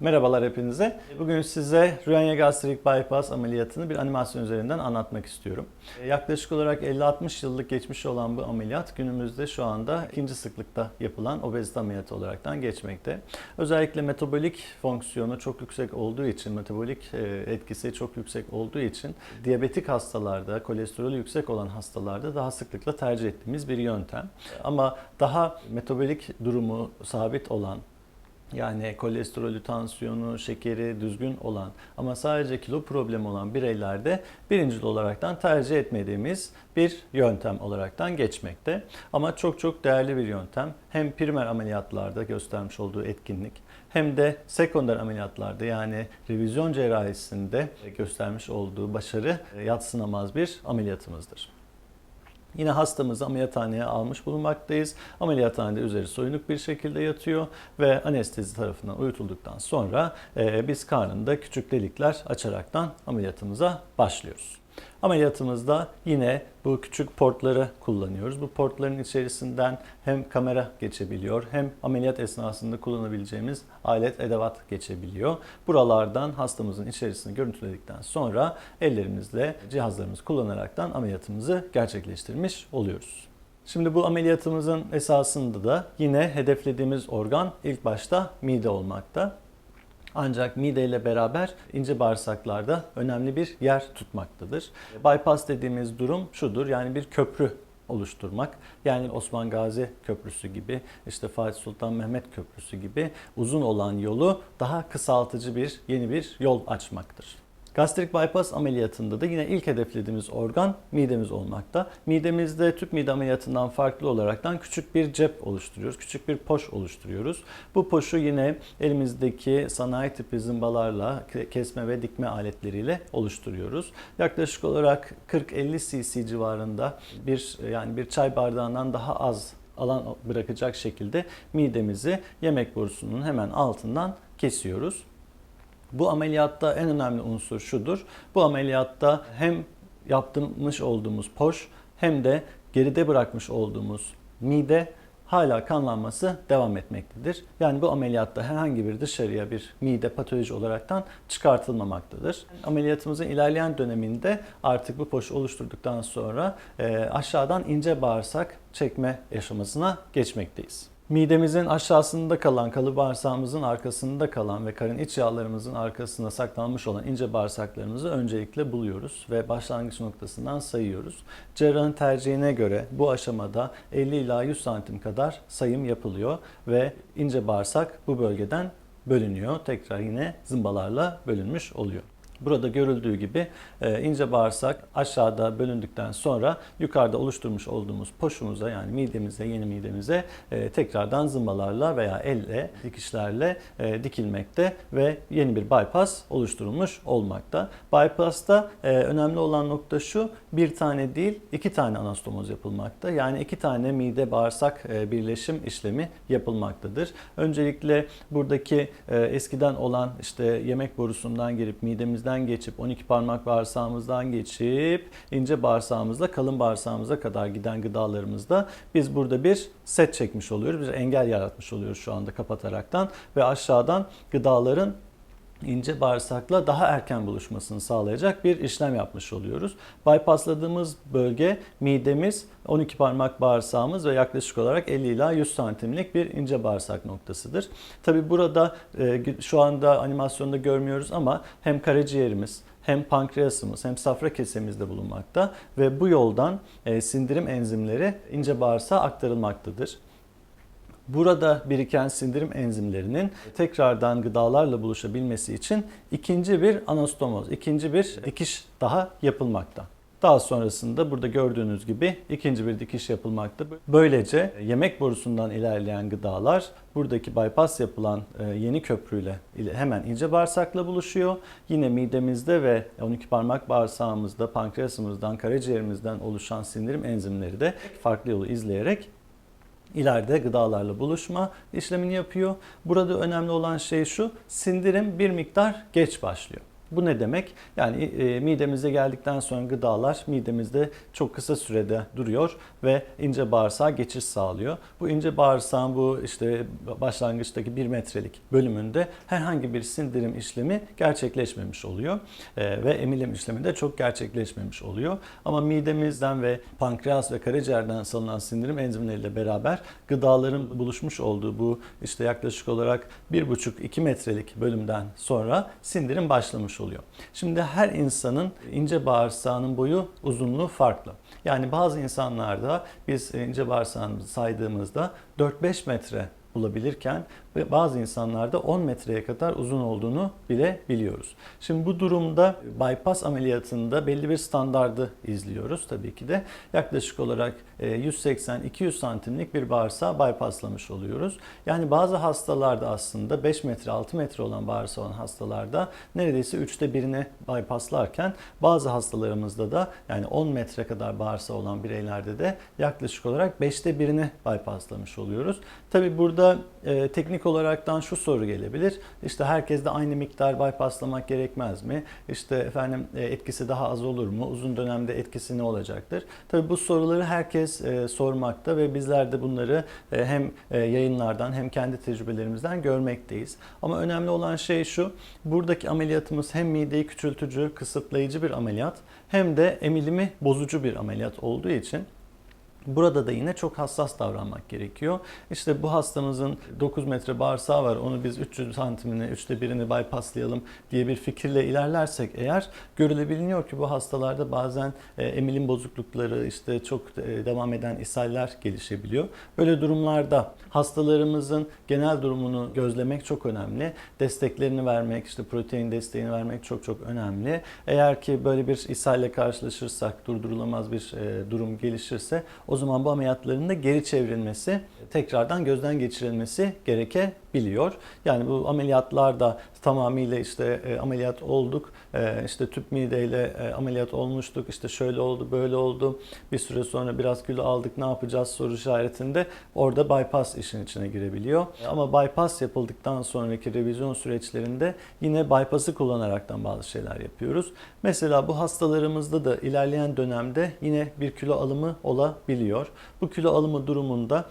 Merhabalar hepinize. Bugün size Rüyanya Gastrik Bypass ameliyatını bir animasyon üzerinden anlatmak istiyorum. Yaklaşık olarak 50-60 yıllık geçmiş olan bu ameliyat günümüzde şu anda ikinci sıklıkta yapılan obezite ameliyatı olaraktan geçmekte. Özellikle metabolik fonksiyonu çok yüksek olduğu için, metabolik e, etkisi çok yüksek olduğu için diyabetik hastalarda, kolesterolü yüksek olan hastalarda daha sıklıkla tercih ettiğimiz bir yöntem. Ama daha metabolik durumu sabit olan yani kolesterolü, tansiyonu, şekeri düzgün olan ama sadece kilo problemi olan bireylerde birincil olaraktan tercih etmediğimiz bir yöntem olaraktan geçmekte. Ama çok çok değerli bir yöntem. Hem primer ameliyatlarda göstermiş olduğu etkinlik hem de sekonder ameliyatlarda yani revizyon cerrahisinde göstermiş olduğu başarı yatsınamaz bir ameliyatımızdır. Yine hastamızı ameliyathaneye almış bulunmaktayız. Ameliyathanede üzeri soyunuk bir şekilde yatıyor ve anestezi tarafından uyutulduktan sonra e, biz karnında küçük delikler açaraktan ameliyatımıza başlıyoruz. Ameliyatımızda yine bu küçük portları kullanıyoruz. Bu portların içerisinden hem kamera geçebiliyor hem ameliyat esnasında kullanabileceğimiz alet edevat geçebiliyor. Buralardan hastamızın içerisini görüntüledikten sonra ellerimizle cihazlarımızı kullanaraktan ameliyatımızı gerçekleştirmiş oluyoruz. Şimdi bu ameliyatımızın esasında da yine hedeflediğimiz organ ilk başta mide olmakta. Ancak mide ile beraber ince bağırsaklarda önemli bir yer tutmaktadır. Bypass dediğimiz durum şudur yani bir köprü oluşturmak. Yani Osman Gazi Köprüsü gibi, işte Fatih Sultan Mehmet Köprüsü gibi uzun olan yolu daha kısaltıcı bir yeni bir yol açmaktır. Gastrik bypass ameliyatında da yine ilk hedeflediğimiz organ midemiz olmakta. Midemizde tüp mide ameliyatından farklı olaraktan küçük bir cep oluşturuyoruz. Küçük bir poş oluşturuyoruz. Bu poşu yine elimizdeki sanayi tipi zımbalarla kesme ve dikme aletleriyle oluşturuyoruz. Yaklaşık olarak 40-50 cc civarında bir yani bir çay bardağından daha az alan bırakacak şekilde midemizi yemek borusunun hemen altından kesiyoruz. Bu ameliyatta en önemli unsur şudur. Bu ameliyatta hem yaptırmış olduğumuz poş hem de geride bırakmış olduğumuz mide hala kanlanması devam etmektedir. Yani bu ameliyatta herhangi bir dışarıya bir mide patoloji olaraktan çıkartılmamaktadır. Ameliyatımızın ilerleyen döneminde artık bu poşu oluşturduktan sonra aşağıdan ince bağırsak çekme aşamasına geçmekteyiz. Midemizin aşağısında kalan, kalı bağırsağımızın arkasında kalan ve karın iç yağlarımızın arkasında saklanmış olan ince bağırsaklarımızı öncelikle buluyoruz ve başlangıç noktasından sayıyoruz. Cerrahın tercihine göre bu aşamada 50 ila 100 santim kadar sayım yapılıyor ve ince bağırsak bu bölgeden bölünüyor. Tekrar yine zımbalarla bölünmüş oluyor. Burada görüldüğü gibi e, ince bağırsak aşağıda bölündükten sonra yukarıda oluşturmuş olduğumuz poşumuza yani midemize, yeni midemize e, tekrardan zımbalarla veya elle, dikişlerle e, dikilmekte ve yeni bir bypass oluşturulmuş olmakta. Bypass'ta önemli olan nokta şu, bir tane değil iki tane anastomoz yapılmakta. Yani iki tane mide bağırsak birleşim işlemi yapılmaktadır. Öncelikle buradaki eskiden olan işte yemek borusundan girip midemizde midemizden geçip 12 parmak bağırsağımızdan geçip ince bağırsağımızla kalın bağırsağımıza kadar giden gıdalarımızda biz burada bir set çekmiş oluyoruz. Bir engel yaratmış oluyoruz şu anda kapataraktan ve aşağıdan gıdaların ince bağırsakla daha erken buluşmasını sağlayacak bir işlem yapmış oluyoruz. Bypassladığımız bölge midemiz, 12 parmak bağırsağımız ve yaklaşık olarak 50 ila 100 santimlik bir ince bağırsak noktasıdır. Tabi burada e, şu anda animasyonda görmüyoruz ama hem karaciğerimiz hem pankreasımız hem safra kesemizde bulunmakta ve bu yoldan e, sindirim enzimleri ince bağırsağa aktarılmaktadır. Burada biriken sindirim enzimlerinin tekrardan gıdalarla buluşabilmesi için ikinci bir anastomoz, ikinci bir dikiş daha yapılmakta. Daha sonrasında burada gördüğünüz gibi ikinci bir dikiş yapılmakta. Böylece yemek borusundan ilerleyen gıdalar buradaki bypass yapılan e, yeni köprüyle hemen ince bağırsakla buluşuyor. Yine midemizde ve 12 parmak bağırsağımızda, pankreasımızdan, karaciğerimizden oluşan sindirim enzimleri de farklı yolu izleyerek ileride gıdalarla buluşma işlemini yapıyor. Burada önemli olan şey şu, sindirim bir miktar geç başlıyor. Bu ne demek? Yani e, midemize geldikten sonra gıdalar midemizde çok kısa sürede duruyor ve ince bağırsağa geçiş sağlıyor. Bu ince bağırsağın bu işte başlangıçtaki bir metrelik bölümünde herhangi bir sindirim işlemi gerçekleşmemiş oluyor. E, ve emilim işlemi de çok gerçekleşmemiş oluyor. Ama midemizden ve pankreas ve karaciğerden salınan sindirim enzimleriyle beraber gıdaların buluşmuş olduğu bu işte yaklaşık olarak 1,5-2 metrelik bölümden sonra sindirim başlamış oluyor. Şimdi her insanın ince bağırsağının boyu uzunluğu farklı. Yani bazı insanlarda biz ince bağırsağımızı saydığımızda 4-5 metre bulabilirken ve bazı insanlarda 10 metreye kadar uzun olduğunu bile biliyoruz. Şimdi bu durumda bypass ameliyatında belli bir standardı izliyoruz tabii ki de. Yaklaşık olarak 180-200 santimlik bir bağırsağı bypasslamış oluyoruz. Yani bazı hastalarda aslında 5 metre 6 metre olan bağırsağı olan hastalarda neredeyse 3'te birini bypasslarken bazı hastalarımızda da yani 10 metre kadar bağırsağı olan bireylerde de yaklaşık olarak 5'te birini bypasslamış oluyoruz. Tabii burada e, olaraktan şu soru gelebilir. İşte herkeste aynı miktar bypasslamak gerekmez mi? İşte efendim e, etkisi daha az olur mu? Uzun dönemde etkisi ne olacaktır? Tabii bu soruları herkes e, sormakta ve bizler de bunları e, hem yayınlardan hem kendi tecrübelerimizden görmekteyiz. Ama önemli olan şey şu. Buradaki ameliyatımız hem mideyi küçültücü, kısıtlayıcı bir ameliyat hem de emilimi bozucu bir ameliyat olduğu için Burada da yine çok hassas davranmak gerekiyor. İşte bu hastamızın 9 metre bağırsağı var onu biz 300 santimini, üçte birini bypasslayalım diye bir fikirle ilerlersek eğer görülebiliniyor ki bu hastalarda bazen e, emilim bozuklukları işte çok e, devam eden ishaller gelişebiliyor. Böyle durumlarda hastalarımızın genel durumunu gözlemek çok önemli. Desteklerini vermek, işte protein desteğini vermek çok çok önemli. Eğer ki böyle bir ishalle karşılaşırsak, durdurulamaz bir e, durum gelişirse o zaman bu ameliyatların da geri çevrilmesi, tekrardan gözden geçirilmesi gerekebiliyor. Yani bu ameliyatlar da tamamıyla işte e, ameliyat olduk, e, işte tüp mideyle e, ameliyat olmuştuk, işte şöyle oldu, böyle oldu. Bir süre sonra biraz kilo aldık, ne yapacağız soru işaretinde orada bypass işin içine girebiliyor. Ama bypass yapıldıktan sonraki revizyon süreçlerinde yine bypass'ı kullanaraktan bazı şeyler yapıyoruz. Mesela bu hastalarımızda da ilerleyen dönemde yine bir kilo alımı olabiliyor. Bu kilo alımı durumunda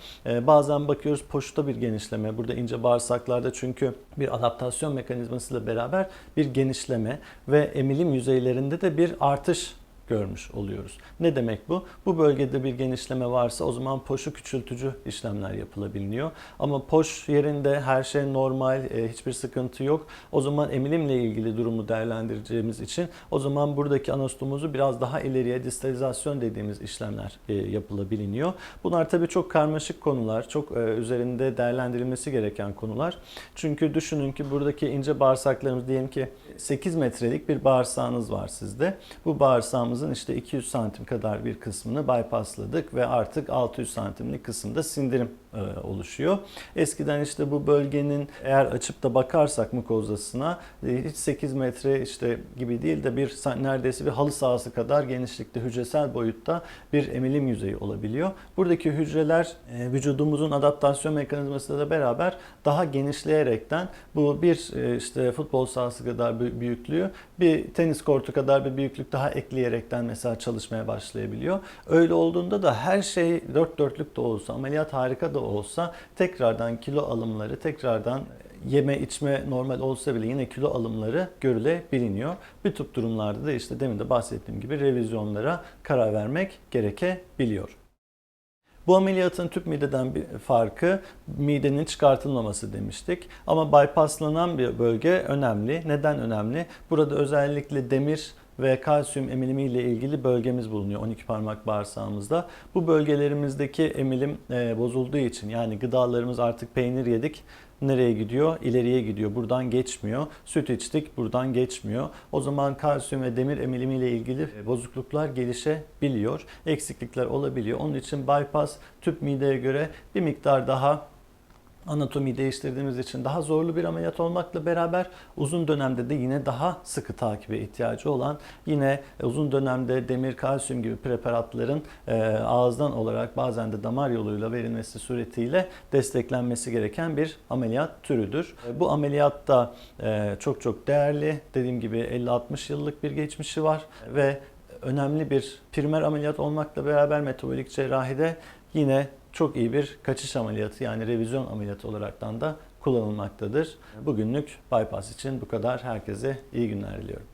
bazen bakıyoruz poşta bir genişleme, burada ince bağırsaklarda çünkü bir adaptasyon mekanizmasıyla beraber bir genişleme ve emilim yüzeylerinde de bir artış görmüş oluyoruz. Ne demek bu? Bu bölgede bir genişleme varsa o zaman poşu küçültücü işlemler yapılabiliyor. Ama poş yerinde her şey normal, e, hiçbir sıkıntı yok. O zaman emilimle ilgili durumu değerlendireceğimiz için o zaman buradaki anostumuzu biraz daha ileriye distalizasyon dediğimiz işlemler e, yapılabiliyor. Bunlar tabii çok karmaşık konular, çok e, üzerinde değerlendirilmesi gereken konular. Çünkü düşünün ki buradaki ince bağırsaklarımız diyelim ki 8 metrelik bir bağırsağınız var sizde. Bu bağırsağımız bağırsağımızın işte 200 santim kadar bir kısmını bypassladık ve artık 600 santimlik kısımda sindirim oluşuyor. Eskiden işte bu bölgenin eğer açıp da bakarsak mukozasına e, hiç 8 metre işte gibi değil de bir neredeyse bir halı sahası kadar genişlikte hücresel boyutta bir emilim yüzeyi olabiliyor. Buradaki hücreler e, vücudumuzun adaptasyon mekanizmasıyla da beraber daha genişleyerekten bu bir işte futbol sahası kadar büyüklüğü bir tenis kortu kadar bir büyüklük daha ekleyerekten mesela çalışmaya başlayabiliyor. Öyle olduğunda da her şey dört dörtlük de olsa ameliyat harika da olsa tekrardan kilo alımları, tekrardan yeme içme normal olsa bile yine kilo alımları görülebiliniyor. Bir tip durumlarda da işte demin de bahsettiğim gibi revizyonlara karar vermek gerekebiliyor. Bu ameliyatın tüp mideden bir farkı midenin çıkartılmaması demiştik. Ama bypasslanan bir bölge önemli. Neden önemli? Burada özellikle demir ve kalsiyum emilimi ile ilgili bölgemiz bulunuyor 12 parmak bağırsağımızda. Bu bölgelerimizdeki emilim e, bozulduğu için yani gıdalarımız artık peynir yedik nereye gidiyor? İleriye gidiyor. Buradan geçmiyor. Süt içtik. Buradan geçmiyor. O zaman kalsiyum ve demir emilimi ile ilgili e, bozukluklar gelişebiliyor. Eksiklikler olabiliyor. Onun için bypass tüp mideye göre bir miktar daha anatomiyi değiştirdiğimiz için daha zorlu bir ameliyat olmakla beraber uzun dönemde de yine daha sıkı takibe ihtiyacı olan yine uzun dönemde demir, kalsiyum gibi preparatların e, ağızdan olarak bazen de damar yoluyla verilmesi suretiyle desteklenmesi gereken bir ameliyat türüdür. E, Bu ameliyatta e, çok çok değerli dediğim gibi 50-60 yıllık bir geçmişi var ve önemli bir primer ameliyat olmakla beraber metabolik cerrahide yine çok iyi bir kaçış ameliyatı yani revizyon ameliyatı olaraktan da kullanılmaktadır. Bugünlük bypass için bu kadar. Herkese iyi günler diliyorum.